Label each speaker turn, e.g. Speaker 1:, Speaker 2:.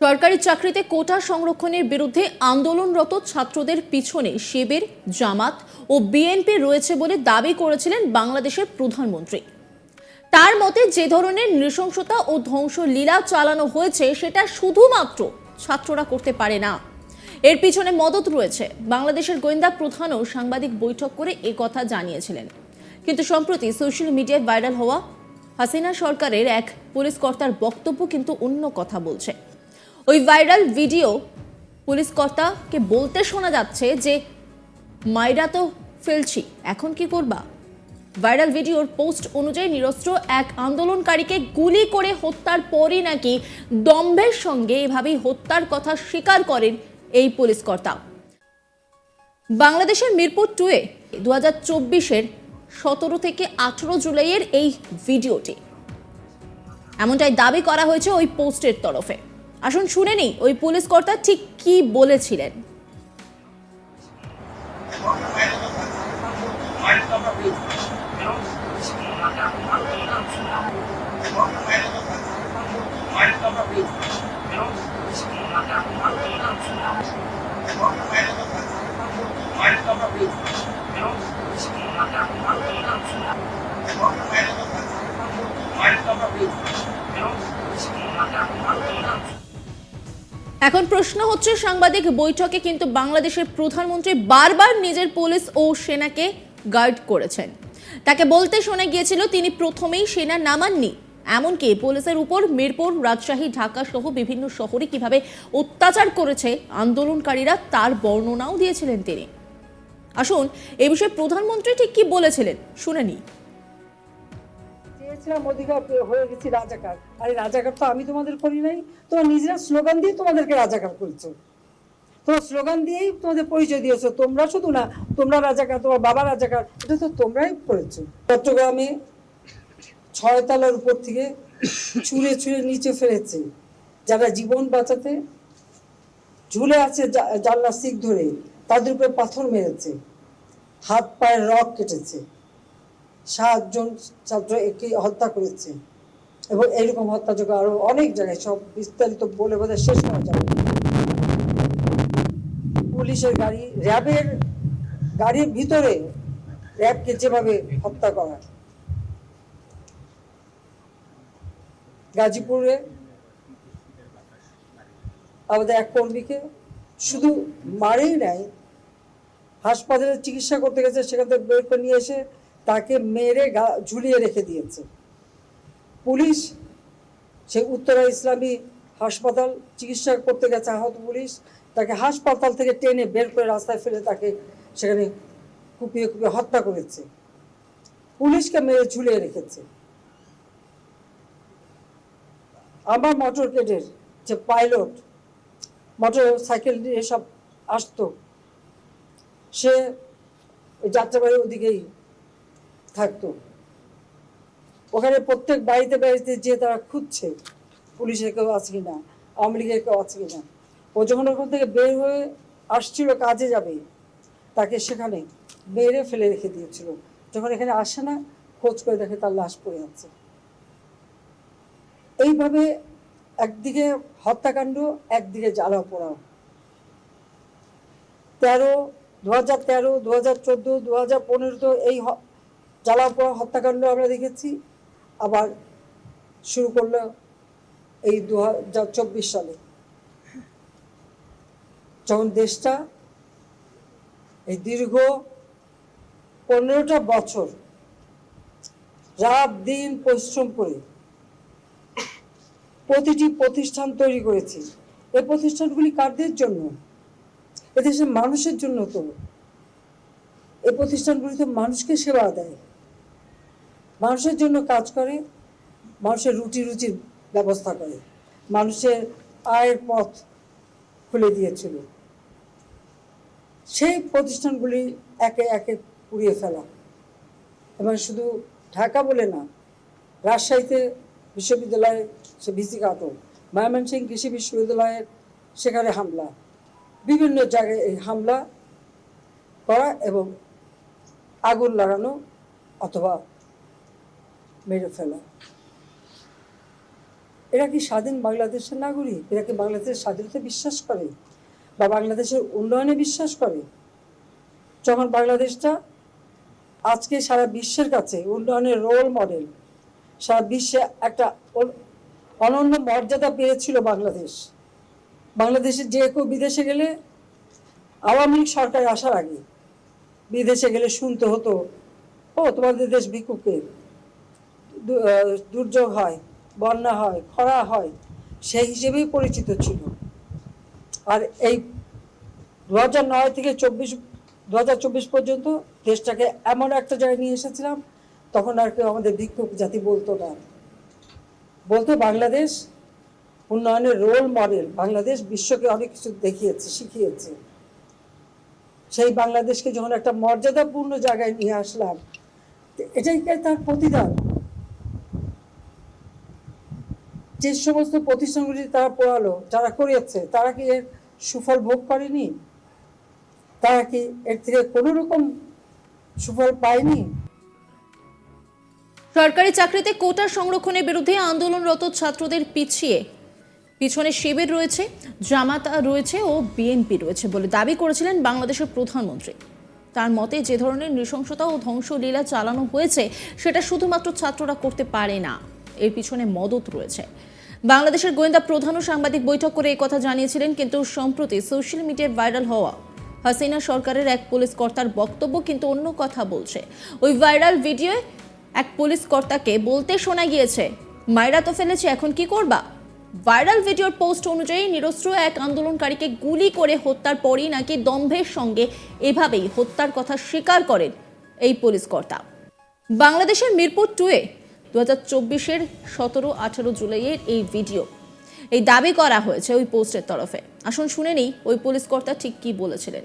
Speaker 1: সরকারি চাকরিতে কোটা সংরক্ষণের বিরুদ্ধে আন্দোলনরত ছাত্রদের পিছনে শিবির, জামাত ও বিএনপি রয়েছে বলে দাবি করেছিলেন বাংলাদেশের প্রধানমন্ত্রী। তার মতে যে ধরনের নৃশংসতা ও ধ্বংস লীলা চালানো হয়েছে সেটা শুধুমাত্র ছাত্ররা করতে পারে না। এর পিছনে মদত রয়েছে। বাংলাদেশের গোয়েন্দা প্রধানও সাংবাদিক বৈঠক করে এ কথা জানিয়েছিলেন। কিন্তু সম্প্রতি সোশ্যাল মিডিয়ায় ভাইরাল হওয়া হাসিনা সরকারের এক পুলিশ কর্তার বক্তব্য কিন্তু অন্য কথা বলছে। ওই ভাইরাল ভিডিও পুলিশ কর্তাকে বলতে শোনা যাচ্ছে যে মাইরা তো ফেলছি, এখন কি করবা? ভাইরাল ভিডিওর পোস্ট অনুযায়ী নিরস্ত্র এক আন্দোলনকারীকে গুলি করে হত্যার পরই নাকি দম্ভের সঙ্গে এভাবেই হত্যার কথা স্বীকার করেন এই পুলিশ কর্তা বাংলাদেশের মিরপুর টুয়ে দু হাজার চব্বিশের সতেরো থেকে আঠেরো জুলাইয়ের এই ভিডিওটি। এমনটাই দাবি করা হয়েছে ওই পোস্টের তরফে। আসুন শুনে নিই ওই পুলিশ কর্তা ঠিক কি বলেছিলেন? এখন প্রশ্ন হচ্ছে, সাংবাদিক বৈঠকে কিন্তু বাংলাদেশের প্রধানমন্ত্রী বারবার নিজের পুলিশ ও সেনাকে গার্ড করেছেন। তাকে বলতে শোনা গিয়েছিল, তিনি প্রথমেই সেনা নামাননি। এমনকি পুলিশের উপর মিরপুর, রাজশাহী, ঢাকা সহ বিভিন্ন শহরে কীভাবে অত্যাচার করেছে আন্দোলনকারীরা, তার বর্ণনাও দিয়েছিলেন তিনি। আসুন, এ বিষয়ে প্রধানমন্ত্রী ঠিক কি বলেছিলেন, শুনে নিই।
Speaker 2: চেয়েছিলাম অধিকার হয়ে গেছি রাজাকার। আরে রাজাকার তো আমি তোমাদের করি নাই, তোমরা নিজেরা স্লোগান দিয়ে তোমাদেরকে রাজাকার করেছ। তোমরা স্লোগান দিয়েই তোমাদের পরিচয় দিয়েছ, তোমরা শুধু না, তোমরা রাজাকার, তোমার বাবা রাজাকার, এটা তো তোমরাই করেছ। চট্টগ্রামে ছয় তলার উপর থেকে ছুঁড়ে ছুঁড়ে নিচে ফেলেছে। যারা জীবন বাঁচাতে ঝুলে আছে জা- জানলার সিক ধরে, তাদের উপরে পাথর মেরেছে। হাত, পায়ের রক কেটেছে। সাতজন ছাত্র একে হত্যা করেছে। এবং এইরকম হত্যাযোগ্য আরও অনেক জায়গায়, সব বিস্তারিত বলে বোধহয় শেষ করা যাবে পুলিশের গাড়ি, র্যাবের গাড়ির ভিতরে র্যাবকে যেভাবে হত্যা করা। গাজীপুরে আমাদের এক কর্মীকে শুধু মারেই নাই, হাসপাতালে চিকিৎসা করতে গেছে, সেখান থেকে বের করে নিয়ে এসে তাকে মেরে ঝুলিয়ে রেখে দিয়েছে। পুলিশ, সে উত্তরা ইসলামী হাসপাতাল চিকিৎসা করতে গেছে, আহত পুলিশ। তাকে হাসপাতাল থেকে টেনে বের করে রাস্তায় ফেলে তাকে সেখানে কুপিয়ে কুপিয়ে হত্যা করেছে। পুলিশকে মেরে ঝুলিয়ে রেখেছে। আমার মোটর কেডের যে পাইলট, মোটর সাইকেল নিয়ে সব আসতো। সে যাত্রাবাড়ির ওদিকেই থাকতো। ওখানে প্রত্যেক বাড়িতে বাড়িতে যে তারা খুঁজছে, পুলিশের কেউ আছে কিনা, আওয়ামী লীগের কেউ আছে কিনা, ও যখন ওখান থেকে বের হয়ে আসছিল কাজে যাবে, তাকে সেখানে মেরে ফেলে রেখে দিয়েছিল। যখন এখানে আসে না, খোঁজ করে দেখে তার লাশ পড়ে আছে। এইভাবে একদিকে হত্যাকাণ্ড, একদিকে জ্বালাও পোড়াও। তেরো দু হাজার তেরো দু হাজার চোদ্দ দু হাজার পনেরো তো এই জ্বালাও পোড়া হত্যাকাণ্ড আমরা দেখেছি। আবার শুরু করল এই দু চব্বিশ সালে। যখন দেশটা এই দীর্ঘ পনেরোটা বছর রাত দিন পরিশ্রম করে প্রতিটি প্রতিষ্ঠান তৈরি করেছি, এই প্রতিষ্ঠানগুলি কারদের জন্য? এদেশের মানুষের জন্য তো। এই প্রতিষ্ঠানগুলি তো মানুষকে সেবা দেয়। মানুষের জন্য কাজ করে, মানুষের রুটি রুচির ব্যবস্থা করে, মানুষের আয়ের পথ খুলে দিয়েছিল। সেই প্রতিষ্ঠানগুলি একে একে পুড়িয়ে ফেলা। এবং শুধু ঢাকা বলে না, রাজশাহীতে বিশ্ববিদ্যালয়ে সে ভিসি কাটল ময়মনসিংহ কৃষি বিশ্ববিদ্যালয়ের সেখানে হামলা, বিভিন্ন জায়গায় এই হামলা করা এবং আগুন লাগানো অথবা মেরে ফেলা। এরা কি স্বাধীন বাংলাদেশের নাগরিক? এরা কি বাংলাদেশের স্বাধীনতা বিশ্বাস করে? বা বাংলাদেশের উন্নয়নে বিশ্বাস করে? যখন বাংলাদেশটা আজকে সারা বিশ্বের কাছে উন্নয়নের রোল মডেল সারা বিশ্বে একটা অনন্য মর্যাদা পেয়েছিল বাংলাদেশ। বাংলাদেশে যে কেউ বিদেশে গেলে আওয়ামী লীগ সরকার আসার আগে বিদেশে গেলে শুনতে হতো, ও, তোমাদের দেশ ভিক্ষুকের দুর্যোগ হয়, বন্যা হয়, খরা হয় সেই হিসেবেই পরিচিত ছিল। আর এই দু হাজার নয় থেকে চব্বিশ দু হাজার চব্বিশ পর্যন্ত দেশটাকে এমন একটা জায়গায় নিয়ে এসেছিলাম, তখন আর কেউ আমাদের ভিক্ষুক জাতি বলতো না। বলতো বাংলাদেশ উন্নয়নের রোল মডেল বাংলাদেশ বিশ্বকে অনেক কিছু দেখিয়েছে, শিখিয়েছে। সেই বাংলাদেশকে যখন একটা মর্যাদাপূর্ণ জায়গায় নিয়ে আসলাম, এটাই তার প্রতিদান। যে সমস্ত প্রতিষ্ঠানগুলি তারা পড়ালো, যারা করিয়েছে, তারা কি এর সুফল ভোগ করেনি? তারা কি এর থেকে কোনো রকম সুফল পায়নি?
Speaker 1: সরকারি চাকরিতে কোটা সংরক্ষণের বিরুদ্ধে আন্দোলনরত ছাত্রদের পিছিয়ে। পিছনে শিবির রয়েছে, জামাতা রয়েছে ও বিএনপি রয়েছে বলে দাবি করেছিলেন বাংলাদেশের প্রধানমন্ত্রী। তার মতে যে ধরনের নৃশংসতা ও ধ্বংসলীলা চালানো হয়েছে, সেটা শুধুমাত্র ছাত্ররা করতে পারে না। এর পিছনে মদত রয়েছে। বাংলাদেশের গোয়েন্দা প্রধান ও সাংবাদিক বৈঠক করে এই কথা জানিয়েছিলেন, কিন্তু সম্প্রতি সোশ্যাল মিডিয়ায় ভাইরাল হওয়া হাসিনা সরকারের এক পুলিশ কর্তার বক্তব্য কিন্তু অন্য কথা বলছে। ওই ভাইরাল ভিডিওয় এক পুলিশ কর্তাকে বলতে শোনা গিয়েছে, মায়েরা তো ফেলেছে, এখন কি করবা? ভাইরাল ভিডিওর পোস্ট অনুযায়ী নিরস্ত্র এক আন্দোলনকারীকে গুলি করে হত্যার পরই নাকি দম্ভের সঙ্গে এভাবেই হত্যার কথা স্বীকার করেন এই পুলিশ কর্তা। বাংলাদেশের মিরপুর টুয়ে দু হাজার চব্বিশের সতেরো, আঠেরো জুলাইয়ের এই ভিডিও। এই দাবি করা হয়েছে ওই পোস্টের তরফে। আসুন শুনে নিই ওই পুলিশ কর্তা ঠিক কি বলেছিলেন।